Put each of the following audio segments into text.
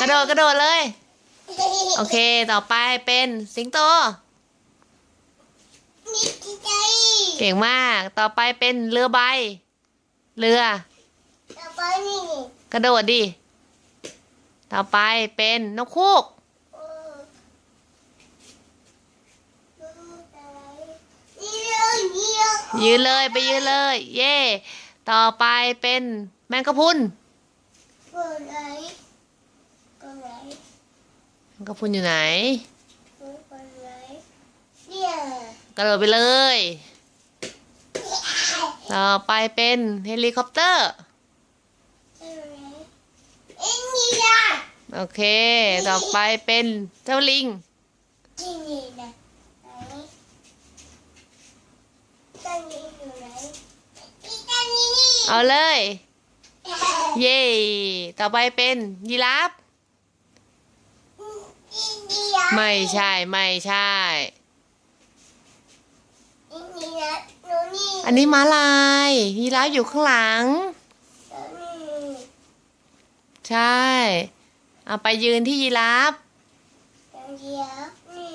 กระโดดกระโดดเลย โอเค ต่อไปเป็นสิงโตนี่จิใจเก่งมาก ต่อไปเป็นเรือใบ เรือต่อไปนี่กระโดดดิ ต่อไปเป็นนกคูกเออนี่เลยนี่เลยยืนเลยไปยืนเลย เย่ ต่อไปเป็นแมงกะพรุนเปิด ไหนเปิดไหนแมงกะพรุนอยู่ไหนเปิดไหนเนี่ยกระโดดไปเลย ต่อไปเป็นเฮลิคอปเตอร์เปิดไหนเอ็นนี่ละโอเค ต่อไปเป็นเจ้าลิงที่นี่นะไหนตั้งนี่อยู่ไหนที่ตั้งนี่นี่เอาเลย เย่ ต่อไปเป็นยีราฟอินเดีย ไม่ใช่ไม่ใช่อินเดียโน่นนี่อันนี้ม้าลายยีราฟอยู่ข้างหลังโน่นนี่ใช่เอาไปยืนที่ยีราฟอินเดียนี่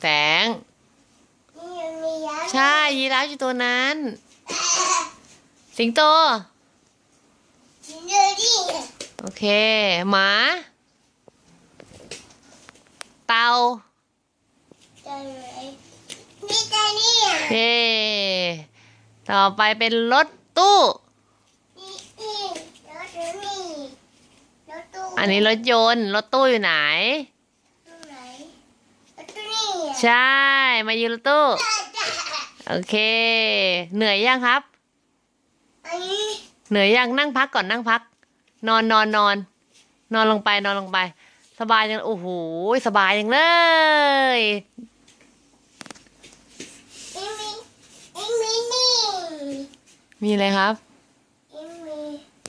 แสงนี่อินเดียใช่ยีราฟอยู่ตัวนั้น สิงโตอินเดียนี่โอเคหมา เต่าตั้งไหนมีแต่นี่เย่ต่อไปเป็นรถตู้ นี่นี่รถนี่รถตู้อันนี้รถยนต์ รถตู้อยู่ไหนตู้ไหนรถตู้นี่ใช่ มายืนรถตู้ โอเค เหนื่อยยังครับ อันนี้เหนื่อยยังนั่งพักก่อนนั่งพัก นอนนอนนอน นอนลงไปนอนลงไป สบายจัง โอ้โห สบายจังเลยอินมีอินมีนี่มีอะไรครับ